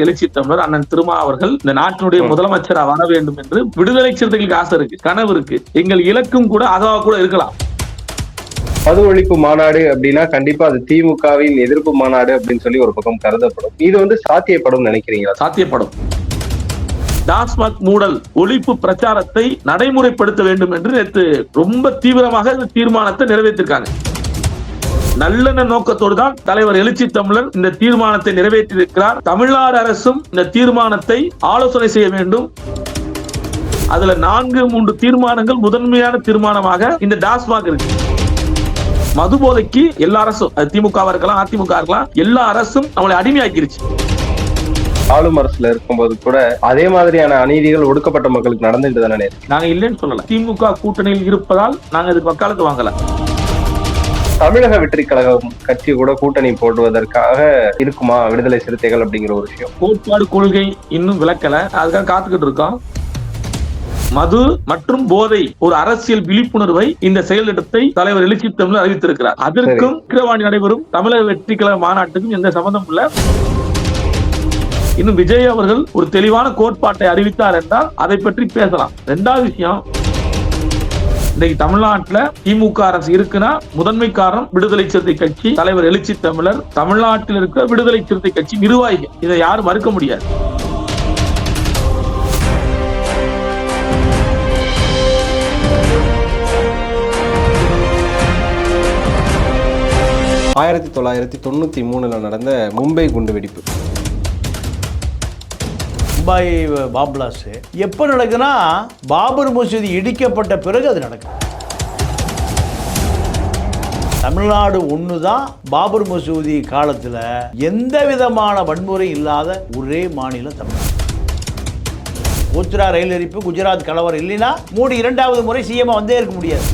எழுச்சி தமிழர் அண்ணன் திருமா அவர்கள் இந்த நாட்டினுடைய. முதலமைச்சரா வர வேண்டும் என்று விடுதலை சிறுத்தைகளுக்கு ஆசை இருக்கு கனவு இருக்கு. எங்கள் இலக்கும் கூட அதாவா கூட இருக்கலாம். மது ஒழிப்பு மாநாடு அப்படின்னா கண்டிப்பா அது திமுகவின் எதிர்ப்பு மாநாடு அப்படின்னு சொல்லி ஒரு பக்கம் கருதப்படும். இது வந்து சாத்தியப்படும் நினைக்கிறீங்களா? சாத்தியப்படும். டாஸ்மாக் மூடல் ஒழிப்பு பிரச்சாரத்தை நடைமுறைப்படுத்த வேண்டும் என்று நேற்று ரொம்ப தீவிரமாக இந்த தீர்மானத்தை நிறைவேற்றிருக்காங்க. நல்லெண்ண நோக்கத்தோடு தான் தலைவர் எழுச்சி தமிழர் இந்த தீர்மானத்தை நிறைவேற்றியிருக்கிறார். தமிழ்நாடு அரசும் இந்த தீர்மானத்தை ஆலோசனை செய்ய வேண்டும். அதுல நான்கு மூன்று தீர்மானங்கள் முதன்மையான தீர்மானமாக இந்த டாஸ்மாக் இருக்கு. மது போதைக்கு எல்லா அரசும் திமுகவா இருக்கலாம் அதிமுக இருக்கலாம் எல்லா அரசும் நம்மளை அடிமையாக்கிருச்சு. ஆளும் அரசுல இருக்கும்போது கூட அதே மாதிரியான அநீதிகள் ஒடுக்கப்பட்ட மக்களுக்கு நடந்துட்டு தானே. நாங்க இல்லைன்னு சொல்லல. திமுக கூட்டணியில் இருப்பதால் நாங்க இதுக்கு வக்காலத்து வாங்கல. தமிழக வெற்றி கழகம் கட்சி கூட கூட்டணி போடுவதற்காக இருக்குமா? விடுதலை சிறுத்தைகள் அப்படிங்கிற ஒரு விஷயம். கோட்பாடு கொள்கை இன்னும் விளக்கல. அதுக்காக காத்துக்கிட்டு இருக்கோம். மது மற்றும் போதை ஒரு அரசியல் விழிப்புணர்வை இந்த செயலிடத்தை தலைவர் எழுச்சி தமிழர் அறிவித்திருக்கிறார். அதற்கும் விக்கிரவாணி நடைபெறும் தமிழக வெற்றி கழக மாநாட்டுக்கும் எந்த சம்பந்தம் இல்ல. இன்னும் விஜய் அவர்கள் ஒரு தெளிவான கோட்பாட்டை அறிவித்தார் என்றால் அதை பற்றி பேசலாம். ரெண்டாவது விஷயம் இன்னைக்கு தமிழ்நாட்டுல திமுக அரசு இருக்குன்னா முதன்மை காரணம் விடுதலை சிறுத்தை கட்சி தலைவர் எழுச்சி தமிழர். தமிழ்நாட்டில் இருக்கிற விடுதலை சிறுத்தை கட்சி நிர்வாகிகள். இதை யாரும் மறுக்க முடியாது. ஆயிரத்தி தொள்ளாயிரத்தி தொண்ணூற்றி மூணில் நடந்த மும்பை குண்டுவெடிப்பு மும்பாய் பாப்லாஸ் எப்போ நடக்குன்னா பாபர் மசூதி இடிக்கப்பட்ட பிறகு அது நடக்கும் தமிழ்நாடு ஒன்று தான் பாபர் மசூதி காலத்தில் எந்த விதமான வன்முறை இல்லாத ஒரே மாநிலம் தமிழ்நாடு. கோத்ரா ரயில் எரிப்பு குஜராத் கலவரம் இல்லைன்னா மூடி இரண்டாவது முறை சிஎம் வந்தே இருக்க முடியாது.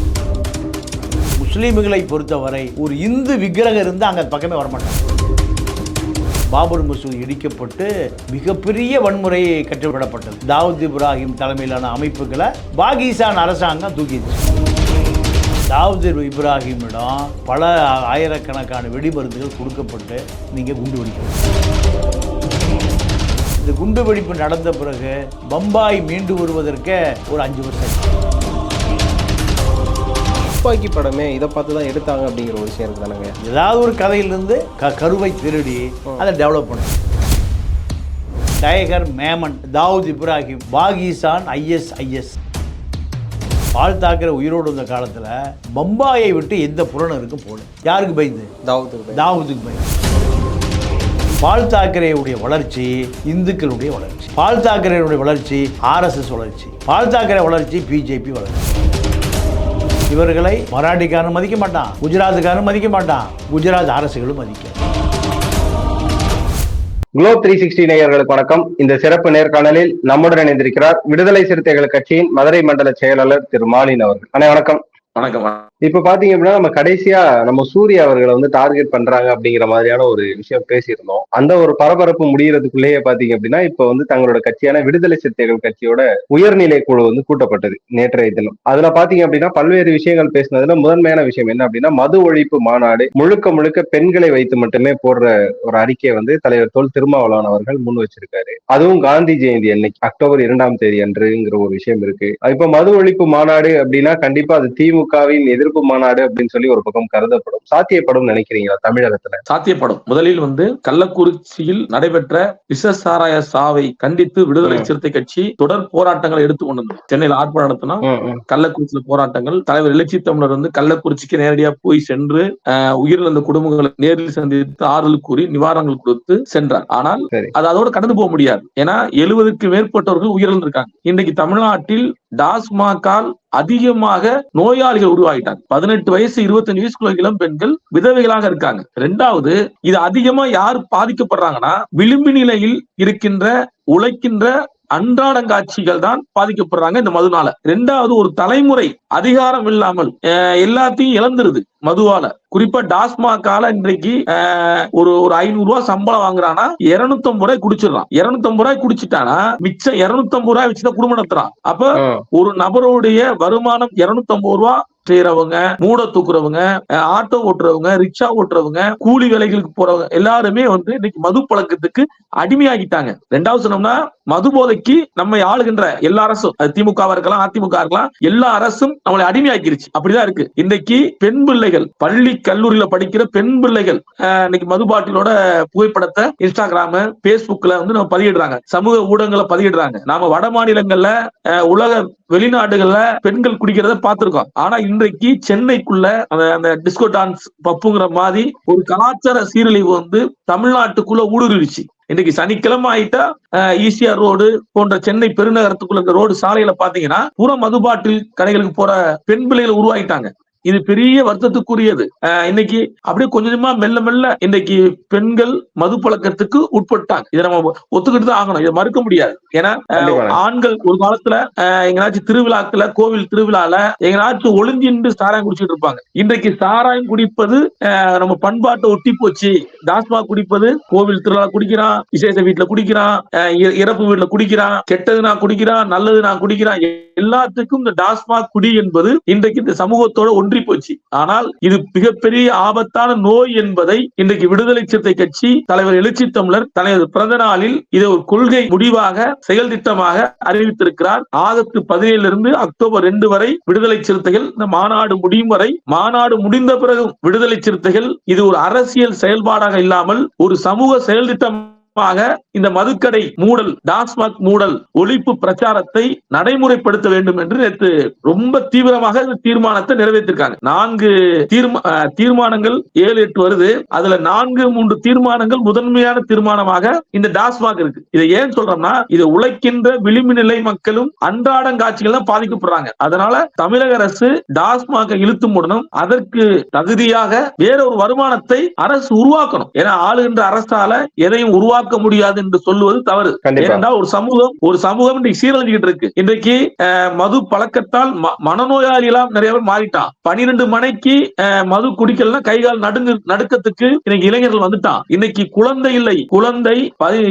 முஸ்லீம்களை பொறுத்தவரை ஒரு இந்து விக்கிரகம் இருந்து அங்கே பக்கமே வரமாட்டாங்க. பாபர் மசூதி இடிக்கப்பட்டு மிகப்பெரிய வன்முறை கற்றுவிடப்பட்டது தாவூத் இப்ராஹிம் தலைமையிலான அமைப்புகளை பாகிஸ்தான் அரசாங்கம் தூக்கிது தாவூத் இப்ராஹிமிடம் பல ஆயிரக்கணக்கான வெடிமருந்துகள் கொடுக்கப்பட்டு நீங்கள் குண்டு வெடிக்கணும். இந்த குண்டு வெடிப்பு நடந்த பிறகு பம்பாய் மீண்டு வருவதற்கே ஒரு அஞ்சு வருஷம் துப்பாக்கி படமே இதை பார்த்து தான் எடுத்தாங்க அப்படிங்கிற ஒரு விஷயம் இருக்கு தானங்க. ஏதாவது ஒரு கதையிலிருந்து க கருவை திருடி அதை டெவலப் பண்ணும் டைகர் மேமன் தாவூத் இப்ராஹிம் பாகிஸ்தான் ஐஎஸ்ஐஎஸ் பால் தாக்கரே உயிரோடு இருந்த காலத்தில் பம்பாயை விட்டு எந்த புறநருக்கும் போகல. யாருக்கு பயந்து? தாவூத் தாவூதுக்கு பயந்து. பால் தாக்கரேவுடைய வளர்ச்சி இந்துக்களுடைய வளர்ச்சி. பால் தாக்கரேவுடைய வளர்ச்சி ஆர்எஸ்எஸ் வளர்ச்சி. பால் தாக்கரே வளர்ச்சி பிஜேபி வளர்ச்சி. இவர்களை மராட்டிக்காரன் மதிக்க மாட்டான் குஜராத்துக்காரன் மதிக்க மாட்டான் குஜராத் அரசுகளும் மதிக்க குளோப் த்ரீ சிக்ஸ்டி நேயர்களுக்கு வணக்கம். இந்த சிறப்பு நேர்காணலில் நம்முடன் இணைந்திருக்கிறார் விடுதலை சிறுத்தைகள் கட்சியின் மதுரை மண்டல செயலாளர் திரு மாலின் அவர்கள். அண்ணே வணக்கம். வணக்கம். இப்ப பாத்தீங்க அப்படின்னா நம்ம கடைசியா நம்ம சூர்யா அவர்களை வந்து டார்கெட் பண்றாங்க அப்படிங்கிற மாதிரியான ஒரு விஷயம் பேசியிருந்தோம். அந்த ஒரு பரபரப்பு முடியறதுக்குள்ளேயே பாத்தீங்க அப்படின்னா இப்ப வந்து தங்களோட கட்சியான விடுதலை சிறுத்தைகள் கட்சியோட உயர்நிலை குழு வந்து கூட்டப்பட்டது நேற்றைய தினம். அதுல பாத்தீங்க அப்படின்னா பல்வேறு விஷயங்கள் பேசினதுல முதன்மையான விஷயம் என்ன அப்படின்னா மது ஒழிப்பு மாநாடு முழுக்க முழுக்க பெண்களை வைத்து மட்டுமே போடுற ஒரு அறிக்கையை வந்து தலைவர் தோல் திருமாவளவன் அவர்கள் முன் வச்சிருக்காரு. அதுவும் காந்தி ஜெயந்தி அன்னைக்கு அக்டோபர் இரண்டாம் தேதி அன்றுங்கிற ஒரு விஷயம் இருக்கு. இப்ப மது ஒழிப்பு மாநாடு அப்படின்னா கண்டிப்பா அது திமுகவின் எதிர்ப்பு மாநாடு அப்படின்னு சொல்லி ஒரு பக்கம் கருதப்படும் சாத்தியப்படும் நினைக்கிறீங்களா தமிழகத்துல சாத்தியப்படும் முதலில் வந்து கள்ளக்குறிச்சியில் நடைபெற்ற விஷ சாராய சாவை கண்டித்து விடுதலை. சிறுத்தை கட்சி தொடர் போராட்டங்களை எடுத்து கொண்டு வந்தது. சென்னையில் ஆர்ப்பாட்டம் நடத்தினா. கள்ளக்குறிச்சியில போராட்டங்கள் தலைவர் எழுச்சி தமிழர் வந்து கள்ளக்குறிச்சிக்கு நேரடியா போய் சென்று உயிரிழந்த குடும்பங்களை நேரில் சந்தித்து ஆறுதல் கூறி நிவாரணங்கள் கொடுத்து சென்றார் ஆனால். அது அதோட கடந்து போக முடியாது ஏன்னா எழுபதுக்கு மேற்பட்டவர்கள் உயிரிழந்திருக்காங்க இன்றைக்கு தமிழ்நாட்டில் டாஸ்மாகால் அதிகமாக நோயாளிகள் உருவாகிட்டாங்க. பதினெட்டு வயசு இருபத்தஞ்சு வயசுக்குள்ள இளம் பெண்கள் விதவைகளாக இருக்காங்க. ரெண்டாவது இது அதிகமா யார் பாதிக்கப்படுறாங்கன்னா விளிம்பு நிலையில் இருக்கின்ற உழைக்கின்ற அன்றாடங்காட்சிகள் தான் பாதிக்கப்படுறாங்க இந்த மதுனால. ரெண்டாவது ஒரு தலைமுறை அதிகாரம் இல்லாமல் எல்லாத்தையும் இழந்துருது மதுவால. குறிப்பா டாஸ்மாகால இன்றைக்கு ஒரு ஒரு ஐநூறு ரூபாய் சம்பளம் வாங்குறானா இருநூத்தி ரூபாய் குடிச்சிடறான். இருநூத்தி ரூபாய் குடிச்சிட்டானா மிச்சம் இருநூத்தி ரூபாய் வச்சுதான் குடும்பம் நடத்துறான். அப்ப. ஒரு நபருடைய வருமானம் இருநூத்தி ரூபா செய்யறவங்க மூட தூக்குறவங்க ஆட்டோ ஓட்டுறவங்க ரிக்ஷா ஓட்டுறவங்க கூலி வேலைகளுக்கு போறவங்க எல்லாருமே வந்து இன்னைக்கு மது பழக்கத்துக்கு அடிமையாகிட்டாங்க. ரெண்டாவது சொன்னோம்னா மது போதைக்கு நம்ம ஆளுகின்ற எல்லா அரசும் திமுகவா இருக்கலாம் அதிமுக இருக்கலாம் எல்லா அரசும் நம்மளை அடிமையாக்கிருச்சு. அப்படிதான் இருக்கு. இன்னைக்கு பெண் பிள்ளைகள் பள்ளி கல்லூரியில படிக்கிற பெண் பிள்ளைகள் இன்னைக்கு மது பாட்டிலோட புகைப்படத்தை இன்ஸ்டாகிராம் பேஸ்புக்ல வந்து நம்ம பதிவிடுறாங்க சமூக ஊடகங்களை பதிவிடுறாங்க நாம வட மாநிலங்கள்ல உலக வெளிநாடுகள்ல பெண்கள் குடிக்கிறத பார்த்திருக்கோம். ஆனா இன்றைக்கு சென்னைக்குள்ள அந்த அந்த டிஸ்கோ டான்ஸ் பப்புங்கிற மாதிரி ஒரு கலாச்சார சீரழிவு வந்து தமிழ்நாட்டுக்குள்ள ஊடுருவிச்சு இன்னைக்கு சனிக்கிழமை ஆயிட்டா ஈசிஆர் ரோடு போன்ற சென்னை பெருநகரத்துக்குள்ள இந்த ரோடு சாலையில பாத்தீங்கன்னா புற மதுபாட்டில் கடைகளுக்கு போற பெண் பிள்ளைகளை உருவாயிட்டாங்க. இது பெரிய வருத்தத்துக்குரியது. இன்னைக்கு அப்படியே கொஞ்சம் கொஞ்சமா மெல்ல மெல்ல இன்னைக்கு பெண்கள் மது பழக்கத்துக்கு உட்பட்டாங்க. இதை நம்ம ஒத்துக்கிட்டு தான் ஆகணும். இதை மறுக்க முடியாது. ஏன்னா. ஆண்கள் ஒரு காலத்துல எங்கனாச்சும் திருவிழாக்கள கோவில் திருவிழால எங்கனாச்சும் ஒளிஞ்சின்று சாராயம் குடிச்சிட்டு இருப்பாங்க. இன்றைக்கு சாராயம் குடிப்பது நம்ம பண்பாட்டை ஒட்டி போச்சு. டாஸ்மாக் குடிப்பது கோவில் திருவிழா குடிக்கிறான் விசேஷ வீட்டுல குடிக்கிறான் இறப்பு வீட்டுல குடிக்கிறான் கெட்டது நான் குடிக்கிறான் நல்லது நான் குடிக்கிறான். எல்லாத்துக்கும் இந்த டாஸ்மாக் குடி என்பது இன்றைக்கு இந்த சமூகத்தோட ஒன்றி போச்சு ஆனால் இது மிகப்பெரிய ஆபத்தான நோய் என்பதை இன்றைக்கு விடுதலை சிறுத்தை கட்சி தலைவர் எழுச்சி தமிழர் தனது பிறந்த நாளில் இதை ஒரு கொள்கை முடிவாக செயல் திட்டமாக அறிவித்திருக்கிறார். ஆகஸ்ட் பதினேழுல இருந்து அக்டோபர் ரெண்டு வரை விடுதலை சிறுத்தைகள் இந்த மாநாடு முடியும் வரை மாநாடு முடிந்த பிறகு விடுதலை சிறுத்தைகள் இது ஒரு அரசியல் செயல்பாடாக இல்லாமல் ஒரு சமூக செயல் திட்டம் இந்த மதுக்கடை மூடல் டாஸ்மாக் மூடல் ஒழிப்பு பிரச்சாரத்தை நடைமுறைப்படுத்த வேண்டும் என்று நேற்று ரொம்ப தீவிரமாக தீர்மானத்தை நிறைவேற்றிருக்காங்க. நான்கு தீர்மானங்கள் ஏழு எட்டு வருது. அதுல நான்கு மூன்று தீர்மானங்கள் முதன்மையான தீர்மானமாக இந்த டாஸ்மாக் இருக்கு. இதை ஏன் சொல்றோம்னா இதை உழைக்கின்ற விளிம்பு நிலை மக்களும் அன்றாடம் காட்சிகள் தான் பாதிக்கப்படுறாங்க. அதனால தமிழக அரசு டாஸ்மாக இழுத்து மூடணும் அதற்கு தகுதியாக வேற ஒரு வருமானத்தை அரசு உருவாக்கணும். ஏன்னா ஆளுகின்ற அரசால எதையும் உருவாக்க முடியாது என்று சொல்லுவது தவறு. ஏனென்றால் ஒரு சமூகம் ஒரு சமூகம் இன்றைக்கு சீரழிஞ்சுக்கிட்டு இருக்கு. இன்றைக்கு மது பழக்கத்தால் ம- மனநோயாளிகளாம் நிறைய பேர் மாறிட்டான் பனிரெண்டு மணிக்கு மது குடிக்கலன்னா கைகால் நடுங்கு நடுக்கத்துக்கு இன்னைக்கு இளைஞர்கள் வந்துட்டான். இன்னைக்கு குழந்தை இல்லை. குழந்தை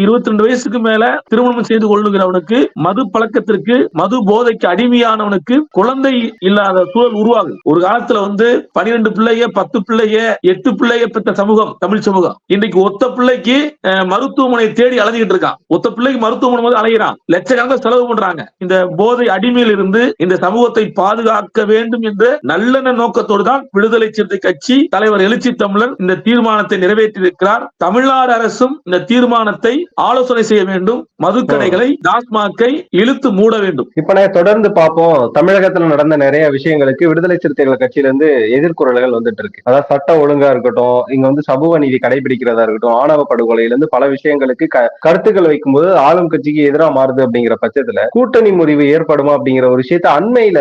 இருபத்தி ரெண்டு வயசுக்கு மேல திருமணம் செய்து கொள்ளுகிறவனுக்கு மது பழக்கத்திற்கு மது போதைக்கு அடிமையானவனுக்கு குழந்தை இல்லாத சூழல் உருவாகுது. ஒரு காலத்துல வந்து பனிரெண்டு பிள்ளைய பத்து பிள்ளைய எட்டு பிள்ளைய பெற்ற சமூகம் தமிழ் சமூகம். இன்னைக்கு ஒத்த பிள்ளைக்கு அஹ், மருத்துவமனை தேடி அலைஞ்சிட்டு இருக்கான். ஒத்த பிள்ளைக்கு மருத்துவமனை போது அலைகிறான் லட்சக்கணக்கில் செலவு பண்றாங்க. இந்த போதை அடிமையில் இருந்து இந்த சமூகத்தை பாதுகாக்க வேண்டும் என்ற நல்லெண்ண நோக்கத்தோடு தான் விடுதலை சிறுத்தை கட்சி தலைவர் எழுச்சி தமிழர் இந்த தீர்மானத்தை நிறைவேற்றியிருக்கிறார். தமிழ்நாடு அரசும் இந்த தீர்மானத்தை ஆலோசனை செய்ய வேண்டும். மதுக்கடைகளை டாஸ்மாக்கை இழுத்து மூட வேண்டும். இப்ப நான் தொடர்ந்து பார்ப்போம். தமிழகத்துல நடந்த நிறைய விஷயங்களுக்கு விடுதலை சிறுத்தைகள் கட்சியிலிருந்து எதிர்குரல்கள் வந்துட்டு இருக்கு. அதாவது சட்ட ஒழுங்கா இருக்கட்டும் இங்க வந்து சமூக நீதி கடைபிடிக்கிறதா இருக்கட்டும் ஆணவ படுகொலையிலிருந்து இருந்து பல விஷயங்களுக்கு கருத்துக்கள் வைக்கும்போது ஆளும் கட்சிக்கு எதிராக மாறுது அப்படிங்கிற பட்சத்துல கூட்டணி முறிவு ஏற்படுமா அப்படிங்கிற ஒரு விஷயத்த அண்மையில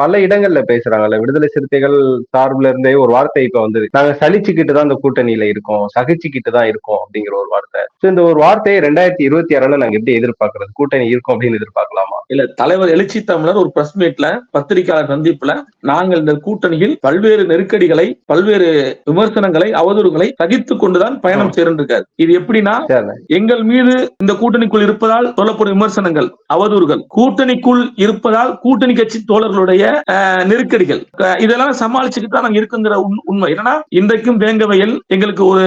பல இடங்கள்ல பேசுறாங்கல்ல. விடுதலை சிறுத்தைகள் சார்புல இருந்தே ஒரு வார்த்தை இப்ப வந்தது. நாங்க சலிச்சுக்கிட்டு தான் இந்த கூட்டணியில இருக்கோம். சகிச்சுக்கிட்டு தான் இருக்கோம் அப்படிங்கிற ஒரு வார்த்தை. சோ இந்த ஒரு வார்த்தையை ரெண்டாயிரத்தி இருபத்தி ஆறுல நாங்க எப்படி எதிர்பார்க்கறது? கூட்டணி இருக்கும் அப்படின்னு எதிர்பார்க்கலாமா? இல்ல தலைவர் எழுச்சி தமிழர் ஒரு பிரஸ் மீட்ல பத்திரிகையாளர் சந்திப்புல நாங்கள் இந்த கூட்டணியில் பல்வேறு நெருக்கடிகளை பல்வேறு விமர்சனங்களை அவதூறுகளை சகித்துக் கொண்டுதான் பயணம் செய்திருக்காரு இது எப்படின்னா சரி எங்கள் மீது இந்த கூட்டணிக்குள் இருப்பதால் சொல்லப்படும் விமர்சனங்கள் அவதூறுகள். கூட்டணிக்குள் இருப்பதால் கூட்டணி கட்சி தோழர்களுடைய நெருக்கடிகள். இதெல்லாம் சமாளிச்சுட்டு தான் நாங்க இருக்குங்கிற உண்மை. என்னன்னா இன்றைக்கும் வேங்கவையில் எங்களுக்கு ஒரு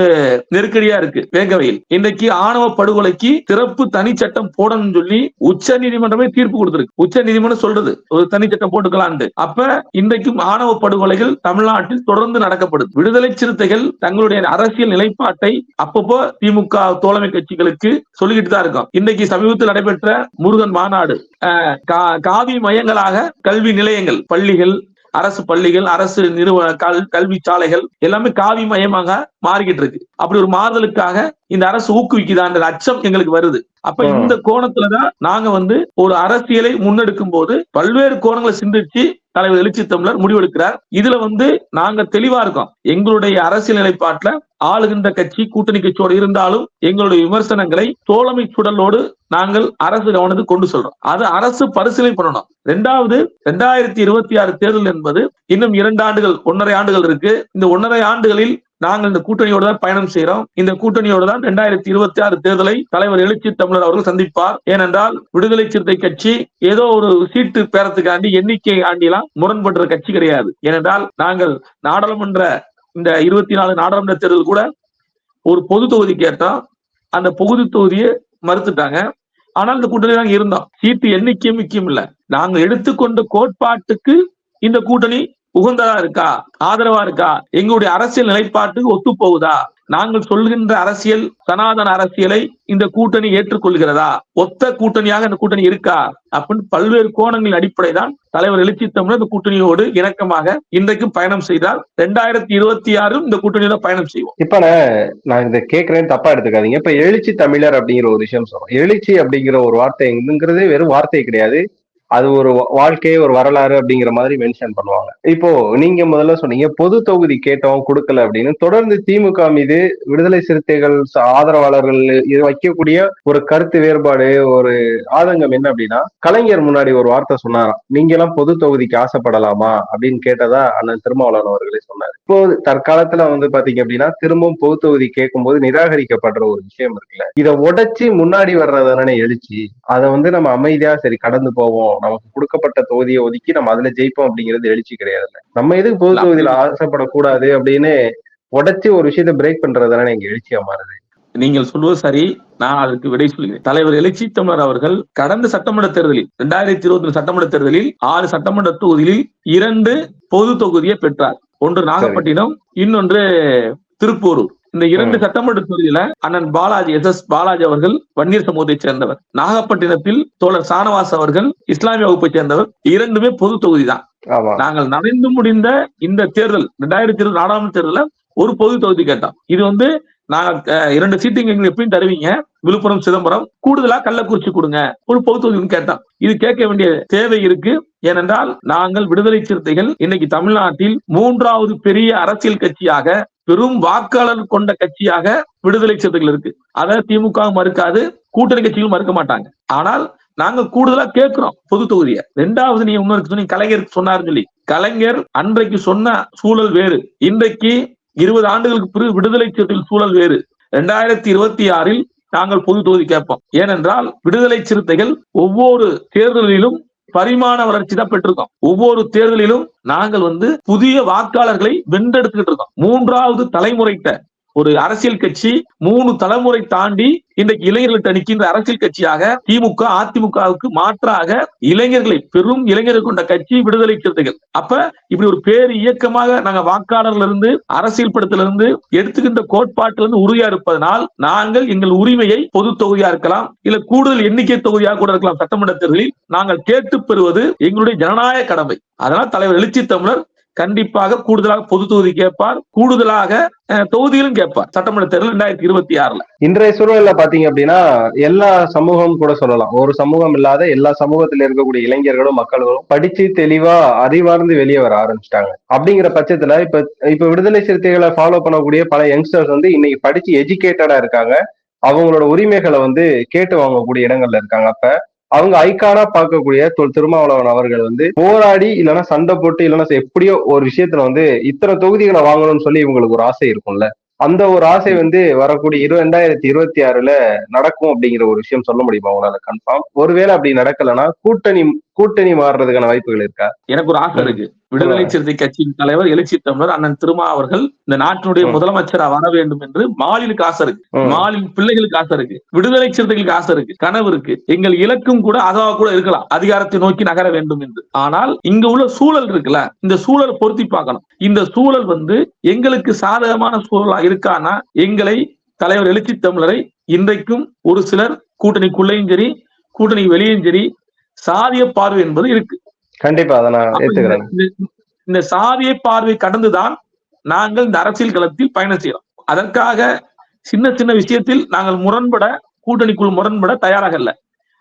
நெருக்கடியா இருக்கு வேங்கவையில். இன்றைக்கு ஆணவ படுகொலைக்கு சிறப்பு தனி சட்டம் போடணும்னு சொல்லி உச்ச நீதிமன்றமே தீர்ப்பு கொடுத்திருக்கு. உச்ச நீதிமன்றம் சொல்றது ஒரு தனி சட்டம் போட்டுக்கலான்ட்டு. அப்ப இன்றைக்கும் ஆணவ படுகொலைகள் தமிழ்நாட்டில் தொடர்ந்து நடக்கப்படுது விடுதலை சிறுத்தைகள் தங்களுடைய அரசியல் நிலைப்பாட்டை அப்பப்போ திமுக தோழமை கட்சிகளுக்கு சொல்லிக்கிட்டு தான் இருக்கோம். இன்னைக்கு சமீபத்தில் நடைபெற்ற முருகன் மாநாடு காவி மையங்களாக கல்வி நிலையங்கள் பள்ளிகள் அரசு பள்ளிகள் அரசு நிறுவன கல் கல்வி சாலைகள் எல்லாமே காவி மயமாக மாறிக்கிட்டு இருக்கு. அப்படி ஒரு மாறுதலுக்காக இந்த அரசு ஊக்குவிக்குதான்ற அச்சம் எங்களுக்கு வருது. அப்ப. இந்த கோணத்துலதான் நாங்க வந்து ஒரு அரசியலை முன்னெடுக்கும் போது பல்வேறு கோணங்களை சிந்திச்சு தலைவர் எழுச்சி தமிழர் முடிவெடுக்கிறார். இதுல வந்து நாங்க தெளிவா இருக்கோம். எங்களுடைய அரசியல் நிலைப்பாட்டுல ஆளுகின்ற கட்சி கூட்டணி கட்சியோடு இருந்தாலும் எங்களுடைய விமர்சனங்களை தோழமை சுடலோடு நாங்கள் அரசு கவனத்துக்கு கொண்டு சொல்றோம். அது அரசு பரிசீலனை பண்ணணும். ரெண்டாவது ரெண்டாயிரத்தி இருபத்தி ஆறு தேர்தல் என்பது இன்னும் இரண்டு ஆண்டுகள் ஒன்றரை ஆண்டுகள் இருக்கு. இந்த ஒன்றரை ஆண்டுகளில் நாங்கள் இந்த கூட்டணியோடு தான் பயணம் செய்கிறோம் இந்த கூட்டணியோடு தான் இரண்டாயிரத்தி இருபத்தி ஆறு தேர்தலை தலைவர் எழுச்சி தமிழர் அவர்கள் சந்திப்பார். ஏனென்றால் விடுதலை சிறுத்தை கட்சி ஏதோ ஒரு சீட்டு பேரத்துக்காண்டி எண்ணிக்கை ஆண்டிலாம் முரண்படுற கட்சி கிடையாது. ஏனென்றால் நாங்கள் நாடாளுமன்ற இந்த இருபத்தி நாலு நாடாளுமன்ற தேர்தல் கூட ஒரு பொது தொகுதி கேட்டோம் அந்த பொது தொகுதியை மறுத்துட்டாங்க. ஆனால் இந்த கூட்டணி நாங்கள் இருந்தோம். சீட்டு எண்ணிக்கை முக்கியம் இல்லை. நாங்கள் எடுத்துக்கொண்ட கோட்பாட்டுக்கு இந்த கூட்டணி உகந்ததா இருக்கா? ஆதரவா இருக்கா? எங்களுடைய அரசியல் நிலைப்பாட்டுக்கு ஒத்து போகுதா நாங்கள் சொல்கின்ற அரசியல் சனாதன அரசியலை இந்த கூட்டணி ஏற்றுக்கொள்கிறதா? ஒத்த கூட்டணியாக இந்த கூட்டணி இருக்கா? அப்படின்னு பல்வேறு கோணங்களின் அடிப்படை தான் தலைவர் எழுச்சி தமிழர் இந்த கூட்டணியோடு இணக்கமாக இன்றைக்கும் பயணம் செய்தால் ரெண்டாயிரத்தி இருபத்தி ஆறும் இந்த கூட்டணியோட பயணம் செய்வோம். இப்ப நான் இதை கேட்கிறேன் தப்பா எடுத்துக்காதீங்க. இப்ப எழுச்சி தமிழர் அப்படிங்கிற ஒரு விஷயம் சொல்றோம். எழுச்சி அப்படிங்கிற ஒரு வார்த்தைங்கிறதே வெறும் வார்த்தை கிடையாது. அது ஒரு வா- வாழ்க்கை ஒரு வரலாறு அப்படிங்கிற மாதிரி மென்ஷன் பண்ணுவாங்க. இப்போ நீங்க முதல்ல சொன்னீங்க பொது தொகுதி கேட்டோம் கொடுக்கல அப்படின்னு. தொடர்ந்து திமுக மீது விடுதலை சிறுத்தைகள் ஆதரவாளர்கள் இது வைக்கக்கூடிய ஒரு கருத்து வேறுபாடு ஒரு ஆதங்கம் என்ன அப்படின்னா கலைஞர் முன்னாடி ஒரு வார்த்தை சொன்னாராம் நீங்க எல்லாம் பொது தொகுதிக்கு ஆசைப்படலாமா? அப்படின்னு கேட்டதா அண்ணன் திருமாவளவன் அவர்களே சொன்னார். இப்போ தற்காலத்துல வந்து பாத்தீங்க அப்படின்னா திரும்பவும் பொது தொகுதி கேட்கும்போது நிராகரிக்கப்படுற ஒரு விஷயம் இருக்குல்ல. இதை உடைச்சு முன்னாடி வர்றதானே எழுச்சி. அதை வந்து நம்ம அமைதியா சரி கடந்து போவோம். நமக்கு கொடுக்கப்பட்ட தொகுதியை ஒதுக்கி நம்ம அதுல ஜெயிப்போம் அப்படிங்கிறது எழுச்சி கிடையாது நம்ம எதுக்கு பொது தொகுதியில ஆசைப்படக்கூடாது அப்படின்னு உடைச்சு ஒரு விஷயத்தை பிரேக் பண்றதுதானே எங்க எழுச்சியா மாறுது? நீங்கள் சொல்வது சரி. நான் அதற்கு விடை சொல்கிறேன். தலைவர் எழுச்சி தமிழர் அவர்கள் கடந்த சட்டமன்ற தேர்தலில் இரண்டாயிரத்தி இருபத்தி சட்டமன்ற தேர்தலில் ஆறு சட்டமன்ற தொகுதியில் இரண்டு பொது தொகுதியை பெற்றார். ஒன்று நாகப்பட்டினம் இன்னொன்று திருப்பூரூர். இந்த இரண்டு சட்டமன்ற தொகுதியில அண்ணன் பாலாஜி எஸ். எஸ். பாலாஜி அவர்கள் வன்னியர் சமூகத்தைச் சேர்ந்தவர். நாகப்பட்டினத்தில் தோழர் சானவாஸ் அவர்கள் இஸ்லாமிய வகுப்பைச் சேர்ந்தவர். இரண்டுமே பொது தொகுதி தான் நாங்கள் நடந்து முடிந்த இந்த தேர்தல் ரெண்டாயிரத்தி இருபது நாடாளுமன்ற தேர்தல ஒரு பொது தொகுதி கேட்டோம். இது வந்து நாங்க இரண்டு சீட்டுங்க எங்களுக்கு எப்படின்னு தருவீங்க? விழுப்புரம் சிதம்பரம் கூடுதலா கள்ளக்குறிச்சி கொடுங்க. ஒரு பொது தொகுதின்னு கேட்டோம். இது கேட்க வேண்டிய தேவை இருக்கு. ஏனென்றால் நாங்கள் விடுதலை சிறுத்தைகள். இன்னைக்கு தமிழ்நாட்டில் மூன்றாவது பெரிய அரசியல் கட்சியாக பெரும் வாக்காளர் கொண்ட கட்சியாக விடுதலை சிறுத்தைகள் இருக்கு. அதை திமுக மறுக்காது கூட்டணி கட்சிகளும் மறுக்க மாட்டாங்க. ஆனால் நாங்க கூடுதலா கேட்கிறோம் பொது தொகுதியை. ரெண்டாவது நீ இன்னொரு சொன்னீங்க கலைஞர் சொன்னாருன்னு சொல்லி. கலைஞர் அன்றைக்கு சொன்ன சூழல் வேறு. இன்றைக்கு இருபது ஆண்டுகளுக்கு பிறகு விடுதலை சிறுத்தைகள் சூழல் வேறு. ரெண்டாயிரத்தி இருபத்தி ஆறில் நாங்கள் பொது தொகுதி கேட்போம். ஏனென்றால் விடுதலை சிறுத்தைகள் ஒவ்வொரு தேர்தலிலும் பரிமாண வளர்ச்சி தான் பெற்றிருக்கோம். ஒவ்வொரு தேர்தலிலும் நாங்கள் வந்து புதிய வாக்காளர்களை வென்றெடுத்துக்கிட்டு இருக்கோம். மூன்றாவது தலைமுறைகிட்ட ஒரு அரசியல் கட்சி மூணு தலைமுறை தாண்டி இன்றைக்கு இளைஞர்களுக்கு நிற்கின்ற அரசியல் கட்சியாக திமுக அதிமுகவுக்கு மாற்றாக இளைஞர்களை பெரும் இளைஞர்கள் கொண்ட கட்சி விடுதலை சிறுத்தைகள். அப்ப இப்படி ஒரு பேர் இயக்கமாக நாங்க வாக்காளர்ல இருந்து அரசியல் படத்துல இருந்து எடுத்துக்கின்ற கோட்பாட்டில இருந்து உறுதியா இருப்பதனால் நாங்கள் எங்கள் உரிமையை பொது தொகுதியா இருக்கலாம் இல்ல கூடுதல் எண்ணிக்கை தொகுதியாக கூட இருக்கலாம் சட்டமன்ற தேர்தலில் நாங்கள் கேட்டு பெறுவது எங்களுடைய ஜனநாயக கடமை. அதனால் தலைவர் எழுச்சி தமிழர் கண்டிப்பாக கூடுதலாக பொது தொகுதி கேட்பார். கூடுதலாக தொகுதியிலும் கேட்பார். சட்டமன்ற தேர்தல் ரெண்டாயிரத்தி இருபத்தி ஆறுல. இன்றைய சூழல்ல பாத்தீங்க அப்படின்னா எல்லா சமூகம் கூட சொல்லலாம். ஒரு சமூகம் இல்லாத எல்லா சமூகத்துல இருக்கக்கூடிய இளைஞர்களும் மக்களும் படிச்சு தெளிவா அறிவார்ந்து வெளியே வர ஆரம்பிச்சிட்டாங்க. அப்படிங்கிற பட்சத்துல இப்ப இப்ப விடுதலை சிறுத்தைகளை ஃபாலோ பண்ணக்கூடிய பல யங்ஸ்டர்ஸ் வந்து இன்னைக்கு படிச்சு எஜுகேட்டடா இருக்காங்க. அவங்களோட உரிமைகளை வந்து கேட்டு வாங்கக்கூடிய இடங்கள்ல இருக்காங்க. அப்ப அவங்க ஐக்கானா பார்க்கக்கூடிய தொல் திருமாவளவன் அவர்கள் வந்து போராடி இல்லைன்னா சண்டை போட்டு இல்லைன்னா எப்படியோ ஒரு விஷயத்துல வந்து இத்தனை தொகுதிகளை வாங்கணும்னு சொல்லி இவங்களுக்கு ஒரு ஆசை இருக்கும்ல. அந்த ஒரு ஆசை வந்து வரக்கூடிய இரு ரெண்டாயிரத்தி இருபத்தி ஆறுல நடக்கும் அப்படிங்கிற ஒரு விஷயம் சொல்ல முடியுமா? உங்களால கன்ஃபார்ம் ஒருவேளை அப்படி நடக்கலன்னா கூட்டணி கூட்டணி மாறுறதுக்கான வாய்ப்புகள் இருக்கா? எனக்கு ஒரு ஆசை இருக்கு. விடுதலை சிறுத்தை கட்சியின் தலைவர் எழுச்சி தமிழர் அண்ணன் திருமா அவர்கள் இந்த நாட்டினுடைய. முதலமைச்சரா வர வேண்டும் என்று மாலிலுக்கு ஆசை இருக்கு. மாலின் பிள்ளைகளுக்கு ஆசை இருக்கு. விடுதலை சிறுத்தைகளுக்கு ஆசை இருக்கு. கனவு இருக்கு. எங்கள் இலக்கும் கூட அதுவா கூட இருக்கலாம். அதிகாரத்தை நோக்கி நகர வேண்டும் என்று. ஆனால் இங்க உள்ள சூழல் இருக்குல்ல. இந்த சூழல் பொருத்தி பார்க்கணும். இந்த சூழல் வந்து எங்களுக்கு சாதகமான சூழலா இருக்கானா எங்களை தலைவர் எழுச்சி தமிழரை இன்றைக்கும் ஒரு சிலர் கூட்டணிக்குள்ளேயும் சரி கூட்டணி வெளியும் சரி சாதிய பார்வை என்பது இருக்கு. கண்டிப்பா அதை நான் ஏத்துக்கிறேன். இந்த- சாதிய பார்வை கடந்துதான் நாங்கள் இந்த அரசியல் களத்தில் பயணம் செய்யறோம். அதற்காக சின்ன சின்ன விஷயத்தில் நாங்கள் முரண்பட கூட்டணிக்குள் முரண்பட தயாராக இல்ல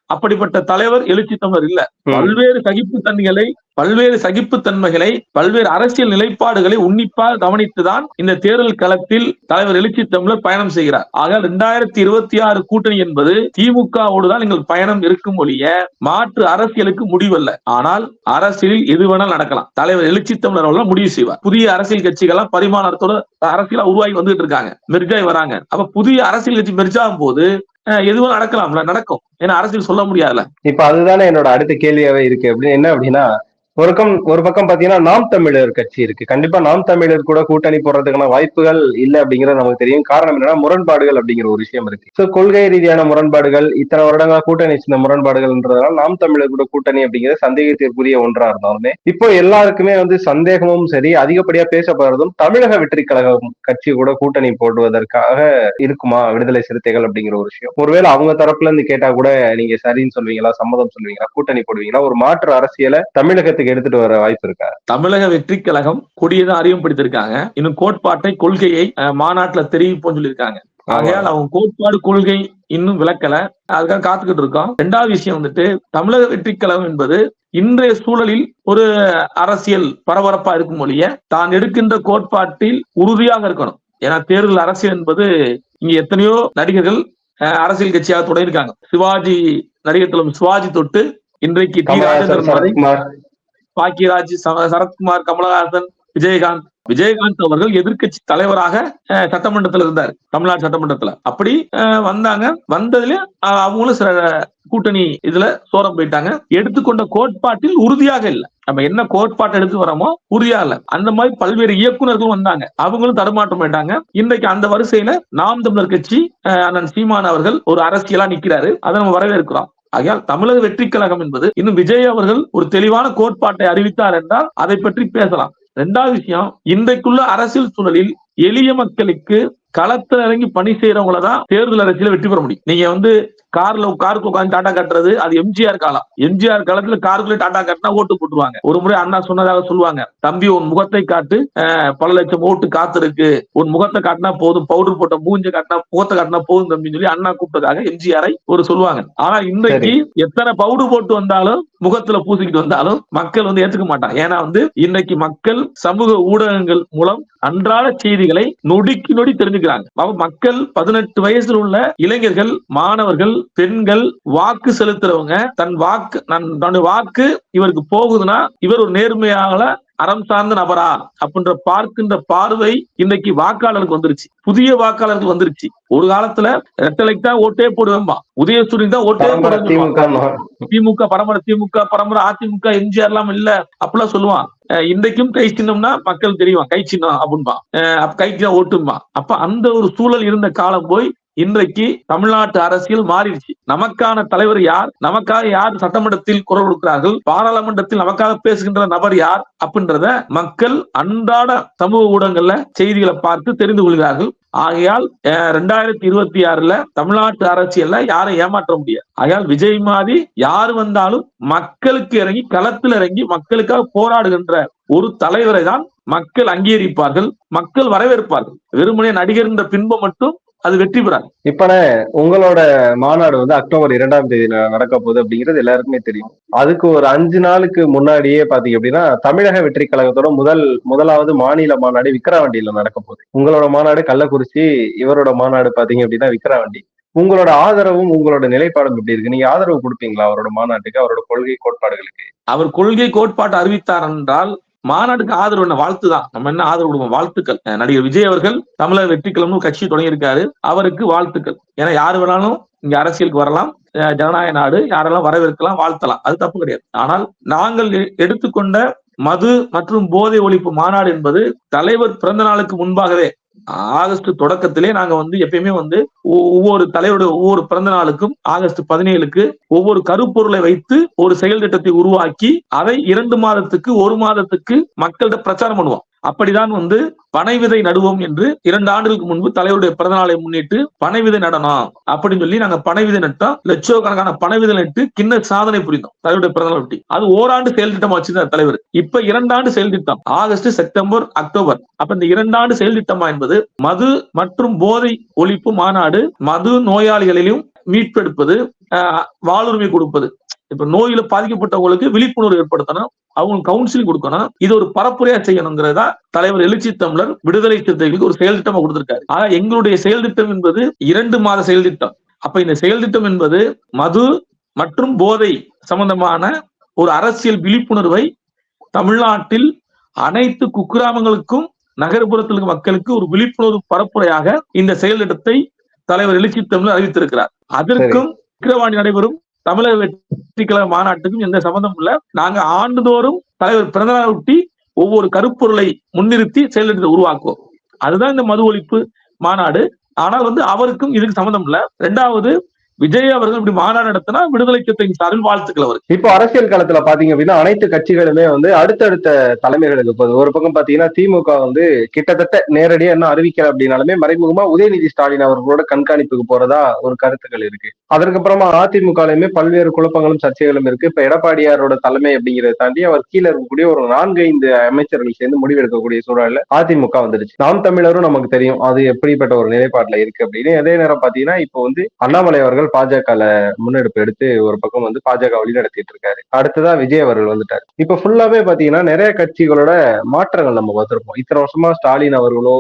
அப்படிப்பட்ட தலைவர் எழுச்சி தமிழர் இல்ல. பல்வேறு சகிப்புத்தன்மைகளை பல்வேறு சகிப்புத்தன்மைகளை பல்வேறு அரசியல் நிலைப்பாடுகளை உன்னிப்பாக கவனித்துதான் இந்த தேர்தல் களத்தில் தலைவர் எழுச்சி தமிழர் பயணம் செய்கிறார். ஆக இரண்டாயிரத்தி இருபத்தி ஆறு கூட்டணி என்பது திமுகவோடு தான் எங்கள் பயணம் இருக்கும் ஒழிய மாற்று அரசியலுக்கு முடிவல்ல. ஆனால் அரசியலில் எது வேணாலும் நடக்கலாம். தலைவர் எழுச்சி தமிழர் முடிவு செய்வார். புதிய அரசியல் கட்சிகள்லாம் பரிமாணத்தோட அரசியலா உருவாகி வந்துட்டு இருக்காங்க. மெர்ஜாய் வராங்க. அப்ப புதிய அரசியல் கட்சி மெர்ஜாகும் போது எதுவும் நடக்கலாம்ல நடக்கும். ஏன்னா அரசியல் சொல்ல முடியாதுல்ல. இப்ப அதுதானே என்னோட அடுத்த கேள்வியாவே இருக்கு. அப்படின்னு என்ன அப்படின்னா ஒரு பக்கம் ஒரு பக்கம் பாத்தீங்கன்னா நாம் தமிழர் கட்சி இருக்கு. கண்டிப்பா நாம் தமிழர் கூட கூட்டணி போடுறதுக்கான வாய்ப்புகள் இல்லை அப்படிங்கிறது நமக்கு தெரியும். காரணம் என்னன்னா முரண்பாடுகள் அப்படிங்கிற ஒரு விஷயம் இருக்கு. சோ கொள்கை ரீதியான முரண்பாடுகள் இத்தனை வருடங்களா கூட்டணி சேர்ந்த முரண்பாடுகள்ன்றதுனால நாம் தமிழர் கூட கூட்டணி அப்படிங்கிறது சந்தேகத்திற்குரிய ஒன்றா இருந்தாலுமே இப்போ எல்லாருக்குமே வந்து சந்தேகமும் சரி அதிகப்படியா பேசப்படுறதும் தமிழக வெற்றி கழகம் கட்சி கூட கூட்டணி போடுவதற்காக இருக்குமா? விடுதலை சிறுத்தைகள் அப்படிங்கிற ஒரு விஷயம். ஒருவேளை அவங்க தரப்புல இருந்து கேட்டா கூட நீங்க சரின்னு சொல்வீங்களா சம்மதம் சொல்வீங்களா கூட்டணி போடுவீங்களா? ஒரு மாற்று அரசியலை தமிழகத்துக்கு எடுத்துட்டு வர வாய்ப்பு இருக்கா? தமிழக வெற்றி கழகம் கொடியதான் அறிமுகப்படுத்திருக்காங்க இன்னும் கோட்பாட்டை கொள்கையை மாநாட்டுல தெரிவிப்போம் சொல்லியிருக்காங்க. ஆகையால் அவங்க கோட்பாடு கொள்கை இன்னும் விளக்கல. அதுக்காக காத்துக்கிட்டு இருக்கோம். ரெண்டாவது விஷயம் வந்துட்டு தமிழக வெற்றி கழகம் என்பது இன்றைய சூழலில் ஒரு அரசியல் பரபரப்பா இருக்கும் ஒழிய தான் எடுக்கின்ற கோட்பாட்டில் உறுதியாக இருக்கணும். ஏன்னா தேர்தல் அரசியல் என்பது இங்க எத்தனையோ நடிகர்கள் அரசியல் கட்சியாக தொடங்கியிருக்காங்க. சிவாஜி நடிகர் திலகம் சிவாஜி தொட்டு இன்றைக்கு டி. ராஜேந்திரன் பாக்கியராஜ் சரத்குமார் கமலஹாசன் விஜயகாந்த். விஜயகாந்த் அவர்கள் எதிர்க்கட்சி தலைவராக அஹ், சட்டமன்றத்துல இருந்தார். தமிழ்நாடு சட்டமன்றத்துல. அப்படி அஹ், வந்தாங்க. வந்ததுல அவங்களும் சில கூட்டணி இதுல சோரம் போயிட்டாங்க. எடுத்துக்கொண்ட கோட்பாட்டில் உறுதியாக இல்லை. நம்ம என்ன கோட்பாட்டை எடுத்து வரோமோ உறுதியா இல்ல. அந்த மாதிரி பல்வேறு இயக்குனர்களும் வந்தாங்க. அவங்களும் தடுமாற்றம் போயிட்டாங்க. இன்றைக்கு அந்த வரிசையில நாம் தமிழர் கட்சி அஹ், அண்ணன் சீமான் அவர்கள் ஒரு அரசியலா நிக்கிறாரு. அதை நம்ம வரவேற்கிறோம். ஆகையால் தமிழக வெற்றி கழகம் என்பது இன்னும் விஜய் அவர்கள் ஒரு தெளிவான கோட்பாட்டை அறிவித்தார் என்றால் அதை பற்றி பேசலாம். ரெண்டாவது விஷயம் இன்றைக்குள்ள அரசியல் சூழலில் எளிய மக்களுக்கு களத்துல இறங்கி பணி செய்யறவங்கள தான் தேர்தல் அரசியல வெற்றி பெற முடியும். நீங்க வந்து கார்ல காருக்கு உட்காந்து டாட்டா கட்டுறது அது எம்ஜிஆர் காலம். எம்ஜிஆர் காலத்துல காருக்குள்ள டாட்டா காட்டினா ஓட்டு போட்டுருவாங்க. ஒரு முறை அண்ணா சொன்னதாக சொல்லுவாங்க. தம்பி உன் முகத்தை காட்டு. பல லட்சம் ஓட்டு காத்திருக்கு. உன் முகத்தை காட்டினா போதும். பவுடர் போட்ட மூஞ்ச காட்டினா முகத்தை காட்டினா போதும் தம்பின்னு சொல்லி அண்ணா கூப்பிட்டதாக எம்ஜிஆரை ஒரு சொல்லுவாங்க. ஆனா இன்றைக்கு எத்தனை பவுடர் போட்டு வந்தாலும் முகத்துல பூசிக்கிட்டு வந்தாலும் மக்கள் வந்து ஏத்துக்க மாட்டாங்க. ஏன்னா வந்து இன்னைக்கு மக்கள் சமூக ஊடகங்கள் மூலம் அன்றாட செய்திகளை நொடிக்கு நொடி தெரிஞ்சுக்கிறாங்க. மக்கள் பதினெட்டு வயசுல உள்ள இளைஞர்கள் மாணவர்கள் பெண்கள் வாக்கு செலுத்துறவங்க தன் வாக்கு தன்னுடைய வாக்கு இவருக்கு போகுதுன்னா இவர் ஒரு நேர்மையாக அறம் சார்ந்த நபரா? அப்படின்ற பார்க்கின்ற பார்வை இன்னைக்கு வாக்காளருக்கு வந்துருச்சு. புதிய வாக்காளருக்கு வந்துருச்சு. ஒரு காலத்துல ரெட்டலைக்கு தான் ஓட்டே போடுவேன்பா. உதயசூரியன் தான் ஓட்டே போடுவேன் திமுக பரம்பரை திமுக பரம்பரை அதிமுக எம்ஜிஆர் எல்லாம் இல்ல. அப்படிலாம் சொல்லுவான். இன்றைக்கும் கை சின்னம்னா மக்கள் தெரியும்? கை சின்னம் அப்படின்பா. கைக்கு தான் ஓட்டும்பா. அப்ப அந்த ஒரு சூழல் இருந்த காலம் போய் இன்றைக்கு தமிழ்நாட்டு அரசியல் மாறிடுச்சு. நமக்கான தலைவர் யார்? நமக்காக யார் சட்டமன்றத்தில் குரல் கொடுக்கிறார்கள்? பாராளுமன்றத்தில் நமக்காக பேசுகின்ற நபர் யார்? அப்படின்றத மக்கள் அன்றாட சமூக ஊடகங்கள்ல செய்திகளை பார்த்து தெரிந்து கொள்கிறார்கள். ஆகையால் ரெண்டாயிரத்தி இருபத்தி ஆறுல தமிழ்நாட்டு அரசியல்ல யாரை ஏமாற்ற முடியாது. ஆகையால் விஜய் மாதிரி யார் வந்தாலும் மக்களுக்கு இறங்கி களத்தில் இறங்கி மக்களுக்காக போராடுகின்ற ஒரு தலைவரை தான் மக்கள் அங்கீகரிப்பார்கள் மக்கள் வரவேற்பார்கள். வெறுமனே நடிகர் என்ற பின்பம் மட்டும் அது வெற்றி பெறாது. இப்ப உங்களோட மாநாடு வந்து அக்டோபர் இரண்டாம் தேதி நடக்க போகுது அப்படிங்கிறது எல்லாருக்குமே தெரியும். அதுக்கு ஒரு அஞ்சு நாளுக்கு முன்னாடியே பாத்தீங்க அப்படின்னா தமிழக வெற்றி கழகத்தோட முதல் முதலாவது மாநில மாநாடு விக்கிரவாண்டியில நடக்க போகுது. உங்களோட மாநாடு கள்ளக்குறிச்சி இவரோட மாநாடு பாத்தீங்க அப்படின்னா விக்கிரவாண்டி. உங்களோட ஆதரவும் உங்களோட நிலைப்பாடும் எப்படி இருக்கு? நீங்க ஆதரவு கொடுப்பீங்களா அவரோட மாநாட்டுக்கு அவரோட கொள்கை கோட்பாடுகளுக்கு? அவர் கொள்கை கோட்பாட்டு அறிவித்தார் என்றால் மாநாட்டுக்கு ஆதரவு என்ன? வாழ்த்து தான் நம்ம என்ன ஆதரவு கொடுப்போம்? வாழ்த்துக்கள். நடிகர் விஜய் அவர்கள் தமிழக வெற்றிக்கிழமை கட்சி தொடங்கியிருக்காரு. அவருக்கு வாழ்த்துக்கள். ஏன்னா யாரு வேணாலும் இங்க அரசியலுக்கு வரலாம். அஹ் ஜனநாயக நாடு யாரெல்லாம் வரவேற்கலாம் வாழ்த்தலாம். அது தப்பு கிடையாது. ஆனால் நாங்கள் எடுத்துக்கொண்ட மது மற்றும் போதை ஒழிப்பு மாநாடு என்பது தலைவர் பிறந்த நாளுக்கு முன்பாகவே ஆகஸ்ட் தொடக்கத்திலே நாங்க வந்து எப்பயுமே வந்து ஒ- ஒவ்வொரு தலைவருடைய ஒவ்வொரு பிறந்த நாளுக்கும் ஆகஸ்ட் பதினேழுக்கு ஒவ்வொரு கருப்பொருளை வைத்து ஒரு செயல் திட்டத்தை உருவாக்கி அதை இரண்டு மாதத்துக்கு ஒரு மாதத்துக்கு மக்கள்கிட்ட பிரச்சாரம் பண்ணுவோம். அப்படிதான் வந்து பனை விதை நடுவோம் என்று இரண்டு ஆண்டுகளுக்கு முன்பு தலைவருடைய பிறந்த நாளை முன்னிட்டு பனை விதை நடனம் அப்படின்னு சொல்லி நாங்க பனை விதை நட்டோம். லட்சக்கணக்கான பனை விதை நட்டு கிண்ண சாதனை புரிந்தோம். தலைவருடைய பிறந்த நாள் ஒட்டி. அது ஓராண்டு செயல் திட்டம் வச்சிருந்தார் தலைவர். இப்ப இரண்டாண்டு செயல் திட்டம். August September October. அப்ப இந்த இரண்டாண்டு செயல் திட்டமா என்பது மது மற்றும் போதை ஒழிப்பு மாநாடு மது நோயாளிகளிலும் மீட்பெடுப்பது ஆஹ், வாழ்வுரிமை கொடுப்பது. இப்ப நோயில பாதிக்கப்பட்டவங்களுக்கு விழிப்புணர்வு ஏற்படுத்தணும். அவங்களுக்கு கவுன்சிலிங் கொடுக்கணும். இது ஒரு பரப்புரையா செய்யணுங்கிறதா தலைவர் எழுச்சி தமிழர் விடுதலை சிறுத்தைகளுக்கு ஒரு செயல் திட்டமா கொடுத்திருக்காரு. ஆனா எங்களுடைய செயல் திட்டம் என்பது இரண்டு மாத செயல் திட்டம். அப்ப இந்த செயல் திட்டம் என்பது மது மற்றும் போதை சம்பந்தமான ஒரு அரசியல் விழிப்புணர்வை தமிழ்நாட்டில் அனைத்து குக்கிராமங்களுக்கும் நகர்ப்புறத்தில் மக்களுக்கு ஒரு விழிப்புணர்வு பரப்புரையாக இந்த செயல் திட்டத்தை தலைவர் எழுச்சி தமிழர் அறிவித்திருக்கிறார். அதற்கும் விக்கிரவாணி நடைபெறும். தமிழக வெற்றிக்கழக மாநாட்டுக்கும் எந்த சம்பந்தமும் இல்ல. நாங்க ஆண்டுதோறும் தலைவர் பிறந்தநாள் ஒட்டி ஒவ்வொரு கருப்பொருளை முன்னிறுத்தி செயலிட்டத்தை உருவாக்குவோம். அதுதான் இந்த மது ஒழிப்பு மாநாடு. ஆனால் வந்து அவருக்கும் இதுக்கு சம்பந்தம் இல்ல. ரெண்டாவது விஜய் அவர்கள் இப்படி மாநாடு நடத்தினா விடுதலை சிறுத்தையின் சார்பில் வாழ்த்துக்கள் அவருக்கு. இப்போ அரசியல் களத்துல பாத்தீங்க அப்படின்னா அனைத்து கட்சிகளுமே வந்து அடுத்தடுத்த தலைமைகளுக்கு போகுது ஒரு பக்கம் பாத்தீங்கன்னா திமுக வந்து கிட்டத்தட்ட நேரடியா என்ன அறிவிக்கல அப்படின்னாலுமே மறைமுகமா உதயநிதி ஸ்டாலின் அவர்களோட கண்காணிப்புக்கு போறதா ஒரு கருத்துக்கள் இருக்கு. அதற்கப்புறமா அதிமுகலையுமே பல்வேறு குழப்பங்களும் சர்ச்சைகளும் இருக்கு. இப்ப எடப்பாடியாரோட தலைமை அப்படிங்கறத தாண்டி அவர் கீழே இருக்கக்கூடிய ஒரு நான்கு ஐந்து அமைச்சர்கள் சேர்ந்து முடிவெடுக்கக்கூடிய சூழல்ல அதிமுக வந்துடுச்சு. நாம் தமிழரும் நமக்கு தெரியும் அது எப்படிப்பட்ட ஒரு நிலைப்பாட்டுல இருக்கு அப்படின்னு. அதே நேரம் பாத்தீங்கன்னா இப்போ வந்து அண்ணாமலை அவர்கள் பாஜகல முன்னெடுப்பு எடுத்து ஒரு பக்கம் வந்து பாஜக வழி நடத்திட்டு இருக்காரு. அடுத்ததா விஜய் அவர்கள் வந்துட்டாரு. இப்ப ஃபுல்லாவே பாத்தீங்கன்னா நிறைய கட்சிகளோட மாற்றங்கள் நம்ம பார்த்திருப்போம் இத்தனை வருஷமா ஸ்டாலின் அவர்களோ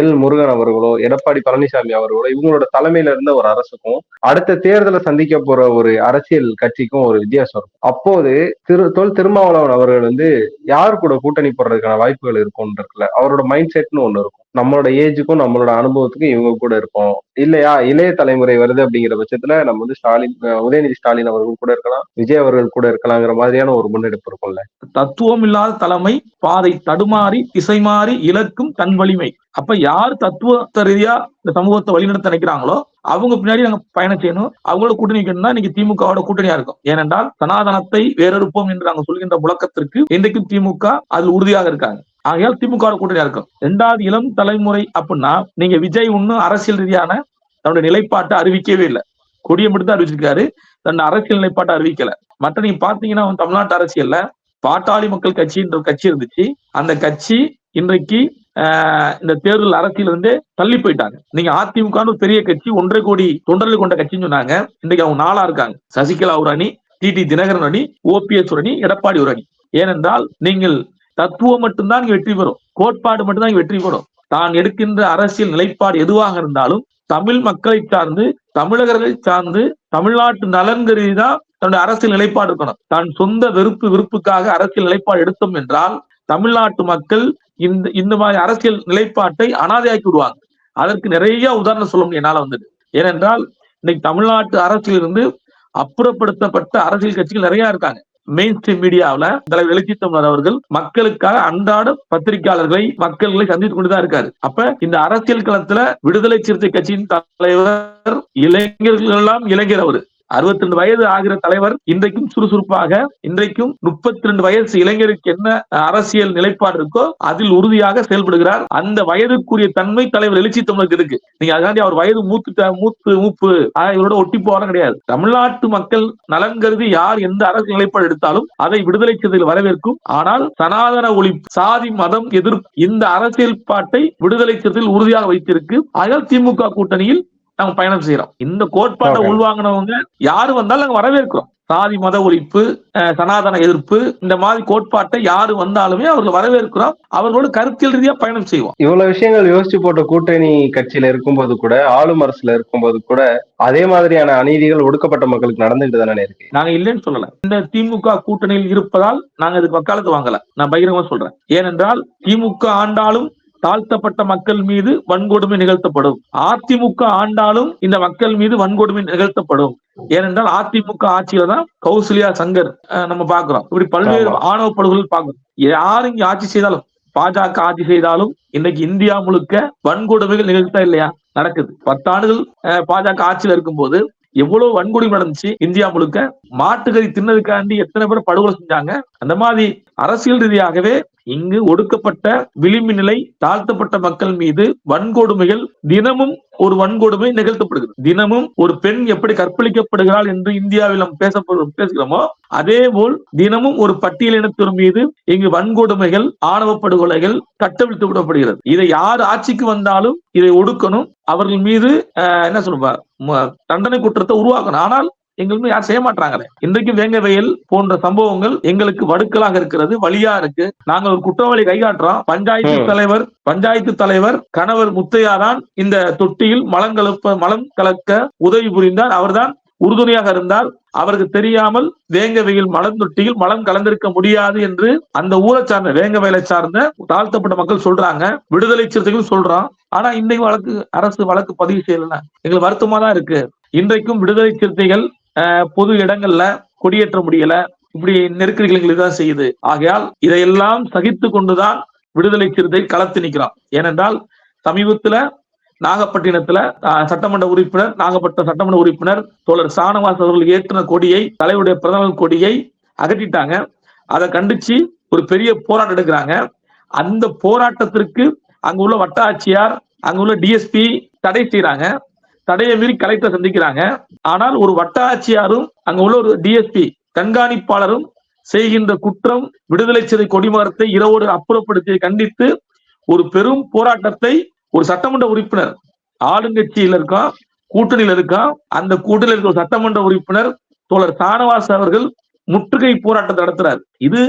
எல் முருகன் அவர்களோ எடப்பாடி பழனிசாமி அவர்களோ இவங்களோட தலைமையில இருந்த ஒரு அரசுக்கும் அடுத்த தேர்தலை சந்திக்க போற ஒரு அரசியல் கட்சிக்கும் ஒரு வித்தியாசம் இருக்கும். அப்போது திரு தொல் திருமாவளவன் அவர்கள் வந்து யார் கூட கூட்டணி போடுறதுக்கான வாய்ப்புகள் இருக்கும்னு இருக்குல்ல? அவரோட மைண்ட் செட்னு ஒண்ணு இருக்கும். நம்மளோட ஏஜுக்கும் நம்மளோட அனுபவத்துக்கும் இவங்க கூட இருப்போம் இல்லையா? இளைய தலைமுறை வருது அப்படிங்கிற பட்சத்துல நம்ம வந்து ஸ்டாலின் உதயநிதி ஸ்டாலின் அவர்கள் கூட இருக்கலாம் விஜய் அவர்கள் கூட இருக்கலாங்கிற மாதிரியான ஒரு முன்னெடுப்பு இருக்கும்ல. தத்துவம் இல்லாத தலைமை பாதை தடுமாறி திசை மாறி இலக்கும் தன் வலிமை. அப்ப யார் தத்துவ ரீதியா இந்த சமூகத்தை வழிநடத்த நினைக்கிறாங்களோ அவங்க பின்னாடி நாங்க பயணம் செய்யணும். அவங்களோட கூட்டணி வைக்கணும்னா இன்னைக்கு திமுகவோட கூட்டணியா இருக்கும். ஏனென்றால் சனாதனத்தை வேறறுப்போம் என்று நாங்க சொல்கின்ற முழக்கத்திற்கு இன்றைக்கும் திமுக அதில் உறுதியாக இருக்காங்க. ஆகையால் திமுக கூட்டணியா இருக்கும்? ரெண்டாவது இளம் தலைமுறை அப்படின்னா நீங்க விஜய் ஒன்னும் அரசியல் ரீதியான தன்னுடைய நிலைப்பாட்டை அறிவிக்கவே இல்லை. கொடியை மட்டும் தான் அறிவிச்சிருக்காரு. தன் அரசியல் நிலைப்பாட்டை அறிவிக்கல. மற்ற நீங்க பாத்தீங்கன்னா தமிழ்நாட்டு அரசியல்ல பாட்டாளி மக்கள் கட்சின்ற கட்சி இருந்துச்சு. அந்த கட்சி இன்றைக்கு இந்த தேர்தல் அரசியல் வந்து தள்ளி போயிட்டாங்க. நீங்க அதிமுக ஒரு பெரிய கட்சி ஒன்றரை கோடி தொண்டர்கள் கொண்ட கட்சின்னு சொன்னாங்க. இன்னைக்கு அவங்க நாளா இருக்காங்க. சசிகலா ஒரு அணி டிடி தினகரன் அணி ஓபிஎஸ் ஒரு அணி எடப்பாடி ஒரு அணி. ஏனென்றால் நீங்கள் தத்துவம் மட்டும்தான் வெற்றி பெறும். கோட்பாடு மட்டும்தான் வெற்றி பெறும். தான் எடுக்கின்ற அரசியல் நிலைப்பாடு எதுவாக இருந்தாலும் தமிழ் மக்களை சார்ந்து தமிழகர்களை சார்ந்து தமிழ்நாட்டு நலன் கருதி தான் தன்னுடைய அரசியல் நிலைப்பாடு இருக்கணும். தான் சொந்த வெறுப்பு விருப்புக்காக அரசியல் நிலைப்பாடு எடுத்தோம் என்றால் தமிழ்நாட்டு மக்கள் இந்த இந்த மாதிரி அரசியல் நிலைப்பாட்டை அனாதையாக்கி விடுவாங்க. அதற்கு நிறைய உதாரணம் சொல்ல முடியும் என்னால வந்தது ஏனென்றால் இன்னைக்கு தமிழ்நாட்டு அரசியல் இருந்து அப்புறப்படுத்தப்பட்ட அரசியல் கட்சிகள் நிறைய இருக்காங்க. மெயின் ஸ்ட்ரீம் மீடியாவில் தலைவர் எழுச்சி தமிழர் அவர்கள் மக்களுக்காக அன்றாட பத்திரிகையாளர்களை மக்கள்களை சந்தித்துக் கொண்டுதான் இருக்காரு. அப்ப இந்த அரசியல் களத்துல விடுதலை சிறுத்தை கட்சியின் தலைவர் இளைஞர்கள் எல்லாம் இளைஞர் அவரு. அறுபத்தி ரெண்டு வயது ஆகிற தலைவர் இன்றைக்கும் சுறுசுறுப்பாக இன்றைக்கும் முப்பத்தி ரெண்டு வயசு இளைஞருக்கு என்ன அரசியல் நிலைப்பாடு இருக்கோ அதில் உறுதியாக செயல்படுகிறார். அந்த வயதுக்குரிய தன்மை தலைவர் எழுச்சி தமிழுக்கு இருக்கு. நீங்க அதுக்காண்டி அவர் வயது மூத்து மூத்து மூப்பு ஆஹ் இவரோட ஒட்டி போற கிடையாது. தமிழ்நாட்டு மக்கள் நலன் கருதி யார் எந்த அரசியல் நிலைப்பாடு எடுத்தாலும் அதை விடுதலை சிறுத்தைகள் வரவேற்கும். ஆனால் சனாதன ஒழிப்பு சாதி மதம் எதிர்ப்பு இந்த அரசியல் பாட்டை விடுதலை சிறுத்தைகள் உறுதியாக வைத்திருக்கு. அதனால் திமுக கூட்டணியில் நாங்க பயணம் செய்யறோம் இந்த கோட்பாட்டை. உள்வாங்கினவங்க யாரு வந்தாலும் நாங்க வரவேற்கிறோம். சாதி மத ஒழிப்பு சனாதன எதிர்ப்பு இந்த மாதிரி கோட்பாட்டை யாரு வந்தாலுமே அவர்கள் வரவேற்கிறோம். அவர்களோடு கருத்தியல் ரீதியா பயணம் செய்வோம். இவ்வளவு விஷயங்கள் யோசிச்சு போட்ட கூட்டணி கட்சியில இருக்கும்போது கூட ஆளும் அரசுல இருக்கும்போது கூட அதே மாதிரியான அநீதிகள் ஒடுக்கப்பட்ட மக்களுக்கு நடந்துகிட்டு தானே இருக்கு? நாங்க இல்லைன்னு சொல்லல. இந்த திமுக கூட்டணியில் இருப்பதால் நாங்க இதுக்கு வக்காலத்து வாங்கல. நான் பகிரங்கமா சொல்றேன். ஏனென்றால் திமுக ஆண்டாலும் தாழ்த்தப்பட்ட மக்கள் மீது வன்கொடுமை நிகழ்த்தப்படும். அதிமுக ஆண்டாலும் இந்த மக்கள் மீது வன்கொடுமை நிகழ்த்தப்படும். ஏனென்றால் அதிமுக ஆட்சியில தான் கௌசல்யா சங்கர் நம்ம பாக்குறோம் இப்படி பல்வேறு. ஆணவ படுகொலை பாக்குறோம் யார் இங்க ஆட்சி செய்தாலும் பாஜக ஆட்சி செய்தாலும் இன்னைக்கு இந்தியா முழுக்க வன்கொடுமைகள் நிகழ்த்தா இல்லையா? நடக்குது. பத்தாண்டுகள் பாஜக ஆட்சியில இருக்கும்போது எவ்வளவு வன்கொடுமை நடந்துச்சு இந்தியா முழுக்க? மாட்டுக்கறி தின்னதுக்காண்டி எத்தனை பேர் படுகொலை செஞ்சாங்க? அந்த மாதிரி அரசியல் ரீதியாகவே இங்கு ஒடுக்கப்பட்ட விளிம்பு நிலை தாழ்த்தப்பட்ட மக்கள் மீது வன்கொடுமைகள் தினமும் ஒரு வன்கொடுமை நிகழ்த்தப்படுகிறது. தினமும் ஒரு பெண் எப்படி கற்பழிக்கப்படுகிறாள் என்று இந்தியாவில் நாம் பேச பேசுகிறோமோ அதே போல் தினமும் ஒரு பட்டியலினத்தின் மீது இங்கு வன்கொடுமைகள் ஆணவ படுகொலைகள் கட்டவிழ்த்து விடப்படுகிறது. இதை யார் ஆட்சிக்கு வந்தாலும் இதை ஒடுக்கணும். அவர்கள் மீது அஹ், என்ன சொல்லுவா தண்டனை குற்றத்தை உருவாக்கணும். ஆனால் எங்களுக்கு யாரும் செய்ய மாட்டாங்களே இன்றைக்கு வேங்க வயல் போன்ற சம்பவங்கள் எங்களுக்கு வடுக்கலாக இருக்கிறது வழியா இருக்கு. நாங்கள் ஒரு குற்றவாளி கைகாட்டுறோம் பஞ்சாயத்து. தலைவர் பஞ்சாயத்து தலைவர் கணவர் முத்தையா தான் இந்த தொட்டியில் மலம் கலப்ப மலம் கலக்க உதவி புரிந்தார். அவர்தான் உறுதுணையாக இருந்தால் அவருக்கு தெரியாமல் வேங்க வெயில் மலம் தொட்டியில் மலம் கலந்திருக்க முடியாது என்று அந்த ஊரை சார்ந்த வேங்க வயலை சார்ந்த தாழ்த்தப்பட்ட மக்கள் சொல்றாங்க. விடுதலை சிறுத்தைகள் சொல்றோம் ஆனா இன்னைக்கு வழக்கு அரசு வழக்கு பதிவு செய்யல எங்களுக்கு வருத்தமா தான் இருக்கு. இன்றைக்கும் விடுதலை சிறுத்தைகள் பொது இடங்கள்ல கொடியேற்ற முடியல. இப்படி நெருக்கடிகள் தான் செய்யுது. ஆகையால் இதையெல்லாம் சகித்து கொண்டுதான் விடுதலை சிறுத்தை களத்து நிற்கிறான். ஏனென்றால் சமீபத்துல நாகப்பட்டினத்துல சட்டமன்ற உறுப்பினர் நாகப்பட்டினம் சட்டமன்ற உறுப்பினர் தோழர் சானவாஸ் அவர்கள் ஏற்றின கொடியை தலைவருடைய பிரதமர் கொடியை அகற்றிட்டாங்க. அதை கண்டிச்சு ஒரு பெரிய போராட்டம் எடுக்கிறாங்க. அந்த போராட்டத்திற்கு அங்க உள்ள வட்ட ஆட்சியார் அங்க உள்ள டிஎஸ்பி தடை செய்யறாங்க தடையை மீறி கலெக்டர் சந்திக்கிறாங்க. ஆனால் ஒரு வட்டாட்சியாரும் அங்க உள்ள ஒரு டிஎஸ்பி கண்காணிப்பாளரும் செய்கின்ற குற்றம் விடுதலை சிறை கொடிமரத்தை இரவோடு அப்புறப்படுத்தியை கண்டித்து ஒரு பெரும் போராட்டத்தை ஒரு சட்டமன்ற உறுப்பினர் ஆளுங்கட்சியில் இருக்கான் கூட்டணியில் இருக்கான் அந்த கூட்டணியில் இருக்கிற ஒரு சட்டமன்ற உறுப்பினர் தோழர் சானவாஸ் அவர்கள் முற்றுகை போராட்டத்தை நடத்துறாரு. இது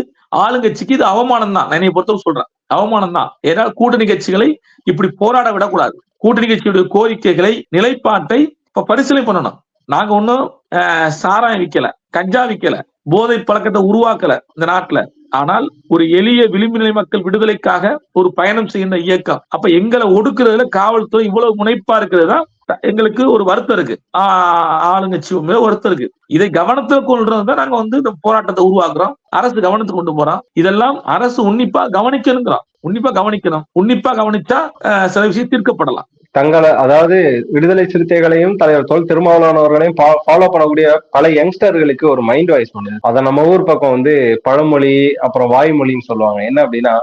ஆளுங்கட்சிக்கு இது அவமானம் தான் என்னை பொறுத்தவரை சொல்றேன். அவமானம் தான் ஏன்னா கூட்டணி கட்சிகளை இப்படி போராட விடக்கூடாது. கூட்டணி கட்சியுடைய கோரிக்கைகளை நிலைப்பாட்டை இப்ப பரிசீலனை பண்ணணும். நாங்க ஒன்னும் அஹ், சாராயம் விக்கல கஞ்சா விற்கல போதை பழக்கத்தை உருவாக்கல இந்த நாட்டுல. ஆனால் ஒரு எளிய விளிம்பு நிலை மக்கள் விடுதலைக்காக ஒரு பயணம் செய்கின்ற இயக்கம். அப்ப எங்களை ஒடுக்குறதுல காவல்துறை இவ்வளவு முனைப்பா இருக்கிறது தான் எங்களுக்கு ஒரு வருத்தம் இருக்கு. ஆ- ஆளுங்கட்சி மேல வருத்தம் இருக்கு. இதை கவனத்துல கொள்றது தான் நாங்க வந்து இந்த போராட்டத்தை உருவாக்குறோம். அரசு கவனத்துக்கு கொண்டு போறோம் இதெல்லாம் அரசு உன்னிப்பா கவனிக்கணுங்கிறோம் உன்னிப்பா கவனிக்கணும். உன்னிப்பா கவனிச்சா சில விஷயம் தீர்க்கப்படலாம். தங்களை அதாவது விடுதலை சிறுத்தைகளையும் தலைவர் தொல் திருமாவளவன் அவர்களையும் ஃபாலோ பண்ணக்கூடிய பல யங்ஸ்டர்களுக்கு ஒரு மைண்ட் வாய்ஸ் பண்ணுது அதை நம்ம ஊர் பக்கம் வந்து பழமொழி அப்புறம் வாய்மொழின்னு சொல்லுவாங்க. என்ன அப்படின்னா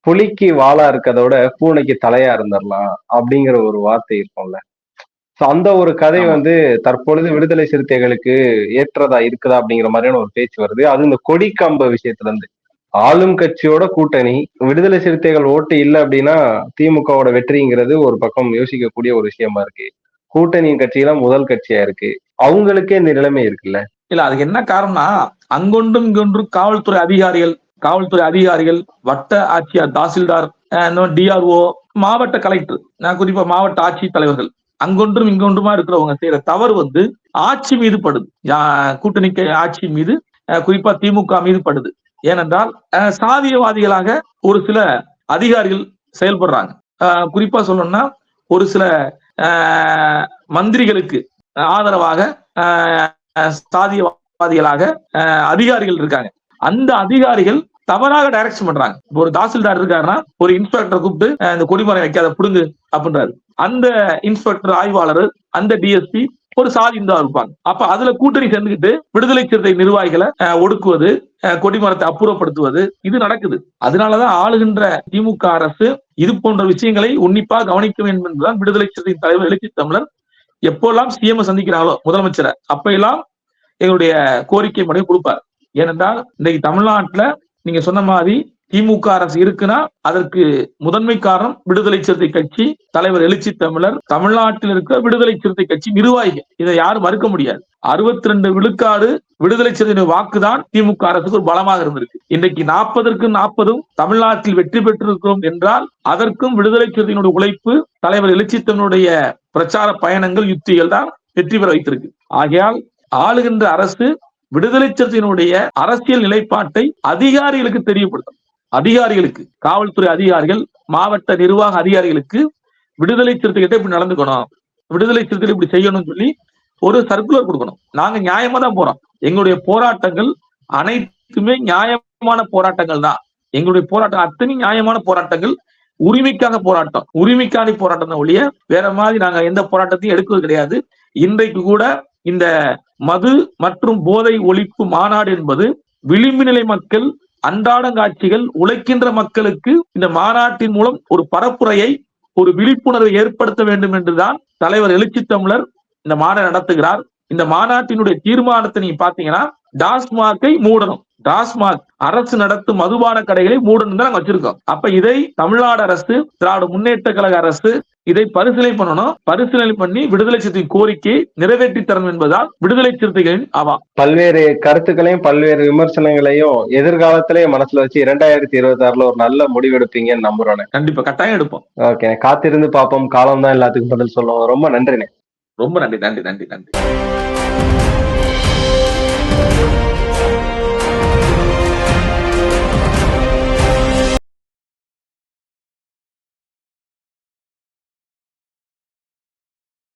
புலிக்கு வாழா இருக்கிறதோட பூனைக்கு தலையா இருந்துடலாம் அப்படிங்கிற ஒரு வார்த்தை இருக்கும்ல. சோ அந்த ஒரு கதை. வந்து தற்பொழுது விடுதலை சிறுத்தைகளுக்கு ஏற்றதா இருக்குதா அப்படிங்கிற மாதிரியான ஒரு பேச்சு வருது. அது இந்த கொடிக்கம்ப விஷயத்துல இருந்து. ஆளும் கட்சியோட கூட்டணி விடுதலை சிறுத்தைகள் ஓட்டு இல்லை அப்படின்னா திமுகவோட வெற்றிங்கிறது ஒரு பக்கம் யோசிக்கக்கூடிய ஒரு விஷயமா இருக்கு. கூட்டணியின் கட்சியெல்லாம் முதல் கட்சியா இருக்கு. அவங்களுக்கே இந்த நிலைமை இருக்குல்ல? இல்ல அதுக்கு என்ன காரணம்னா அங்கொன்றும் இங்கொன்றும் காவல்துறை அதிகாரிகள் காவல்துறை அதிகாரிகள் வட்ட ஆட்சியார் தாசில்தார் டிஆர்ஓ மாவட்ட கலெக்டர் நான் குறிப்பா மாவட்ட ஆட்சி தலைவர்கள் அங்கொன்றும் இங்கொன்றுமா இருக்கிறவங்க செய்யற தவறு வந்து ஆட்சி மீது படுது. கூட்டணி ஆட்சி மீது குறிப்பா திமுக மீது படுது. ஏனென்றால் சாதியவாதிகளாக ஒரு சில அதிகாரிகள் செயல்படுறாங்க. குறிப்பா சொல்லணும்னா ஒரு சில மந்திரிகளுக்கு ஆதரவாக சாதியவாதிகளாக அஹ், அதிகாரிகள் இருக்காங்க. அந்த அதிகாரிகள் தவறாக டைரக்ஷன் பண்றாங்க. ஒரு தாசில்தார் இருக்காருன்னா ஒரு இன்ஸ்பெக்டர் கூப்பிட்டு இந்த கொடிமரம் வைக்காத புடுங்கு அப்படின்றாரு அந்த இன்ஸ்பெக்டர் ஆய்வாளர் அந்த டிஎஸ்பி ஒரு சாதிந்தா இருப்பாங்க. அப்ப அதுல கூட்டணி சேர்ந்துக்கிட்டு விடுதலை சிறுத்தை நிர்வாகிகளை ஒடுக்குவது கொடிமரத்தை அப்புறப்படுத்துவது இது நடக்குது. அதனாலதான் ஆளுகின்ற திமுக அரசு இது போன்ற விஷயங்களை உன்னிப்பா கவனிக்க வேண்டும் என்பதுதான் விடுதலை சிறுத்தையின் தலைவர் எழுச்சி தமிழர் எப்போல்லாம் சிஎம் சந்திக்கிறாங்களோ முதலமைச்சரை அப்பெல்லாம் எங்களுடைய கோரிக்கை மனு கொடுப்பார். ஏனென்றால் இன்னைக்கு தமிழ்நாட்டுல நீங்க சொன்ன மாதிரி திமுக அரசு இருக்குன்னா அதற்கு முதன்மை காரணம் விடுதலை சிறுத்தை கட்சி தலைவர் எழுச்சி தமிழர். தமிழ்நாட்டில் இருக்கிற விடுதலை சிறுத்தை கட்சி நிர்வாகிகள். இதை யாரும் மறுக்க முடியாது. அறுபத்தி ரெண்டு விழுக்காடு விடுதலை சிறுத்தை வாக்குதான் திமுக அரசுக்கு ஒரு பலமாக இருந்திருக்கு. இன்றைக்கு நாற்பதற்கு நாற்பதும் தமிழ்நாட்டில் வெற்றி பெற்றிருக்கிறோம் என்றால் அதற்கும் விடுதலை சிறுத்தையினுடைய உழைப்பு தலைவர் எழுச்சி தமிழுடைய பிரச்சார பயணங்கள் யுத்திகள் தான் வெற்றி பெற வைத்திருக்கு. ஆகையால் ஆளுகின்ற அரசு விடுதலை சிறுத்தையினுடைய அரசியல் நிலைப்பாட்டை அதிகாரிகளுக்கு தெரியப்படுத்தும் அதிகாரிகளுக்கு காவல்துறை அதிகாரிகள் மாவட்ட நிர்வாக அதிகாரிகளுக்கு விடுதலை சிறுத்தைகிட்ட இப்படி நடந்துக்கணும். விடுதலை சிறுத்தைகள் இப்படி செய்யணும்னு சொல்லி ஒரு சர்க்குலர் கொடுக்கணும். நாங்க நியாயமா தான் போறோம். எங்களுடைய போராட்டங்கள் அனைத்துமே நியாயமான போராட்டங்கள் தான். எங்களுடைய போராட்டம் அத்தனை நியாயமான போராட்டங்கள் உரிமைக்காக போராட்டம். உரிமைக்கான போராட்டம் தான் ஒழிய வேற மாதிரி நாங்க எந்த போராட்டத்தையும் எடுக்கிறது கிடையாது. இன்றைக்கு கூட இந்த மது மற்றும் போதை ஒழிப்பு மாநாடு என்பது விளிம்பு நிலை மக்கள் அன்றாடங்காட்சிகள் உழைக்கின்ற மக்களுக்கு இந்த மாநாட்டின் மூலம் ஒரு பரப்புரையை ஒரு விழிப்புணர்வை ஏற்படுத்த வேண்டும் என்றுதான் தலைவர் எழுச்சி தமிழர் இந்த மாநாடு நடத்துகிறார். இந்த மாநாட்டினுடைய தீர்மானத்தை நீங்க பாத்தீங்கன்னா டாஸ்மாகை மூடணும். டாஸ்மாக் அரசு நடத்தும் மதுபான கடைகளை மூடணும் தான் நாங்க வச்சிருக்கோம். அப்ப இதை தமிழ்நாடு அரசு திராவிட முன்னேற்ற கழக அரசு இதை பரிசீலனை பண்ணணும். பரிசீலனை பண்ணி விடுதலை சிறுத்தையின் கோரிக்கை நிறைவேற்றி தரணும் என்பதால் விடுதலை சிறுத்தைகளின் அவா பல்வேறு கருத்துக்களையும் பல்வேறு விமர்சனங்களையும் எதிர்காலத்திலே மனசுல வச்சு இரண்டாயிரத்தி இருபத்தி ஆறுல ஒரு நல்ல முடிவெடுப்பீங்கன்னு நம்புறோம் கண்டிப்பா கட்டாயம் எடுப்போம். ஓகே காத்திருந்து பார்ப்போம். காலம் தான் எல்லாத்துக்கும் பதில் சொல்லுவோம். ரொம்ப நன்றிண்ணே. ரொம்ப நன்றி நன்றி நன்றி நன்றி.